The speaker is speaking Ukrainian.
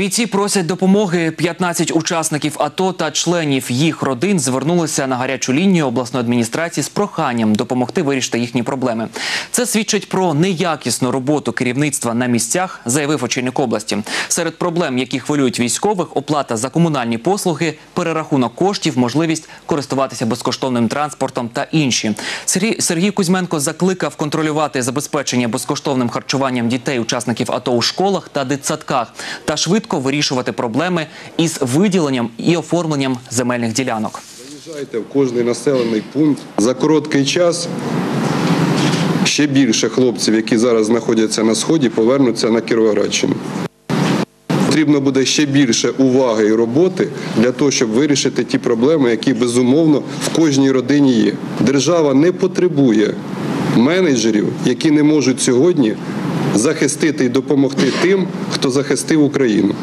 Бійці просять допомоги. 15 учасників АТО та членів їх родин звернулися на гарячу лінію обласної адміністрації з проханням допомогти вирішити їхні проблеми. Це свідчить про неякісну роботу керівництва на місцях, заявив очільник області. Серед проблем, які хвилюють військових, оплата за комунальні послуги, перерахунок коштів, можливість користуватися безкоштовним транспортом та інші. Сергій, Сергій Кузьменко закликав контролювати забезпечення безкоштовним харчуванням дітей, учасників АТО у школах та дитсадках та швидко вирішувати проблеми із виділенням і оформленням земельних ділянок. Заїжджайте в кожний населений пункт. За короткий час ще більше хлопців, які зараз знаходяться на сході, повернуться на Кіровоградщину. Потрібно буде ще більше уваги і роботи для того, щоб вирішити ті проблеми, які безумовно в кожній родині є. Держава не потребує менеджерів, які не можуть сьогодні захистити і допомогти тим, хто захистив Україну.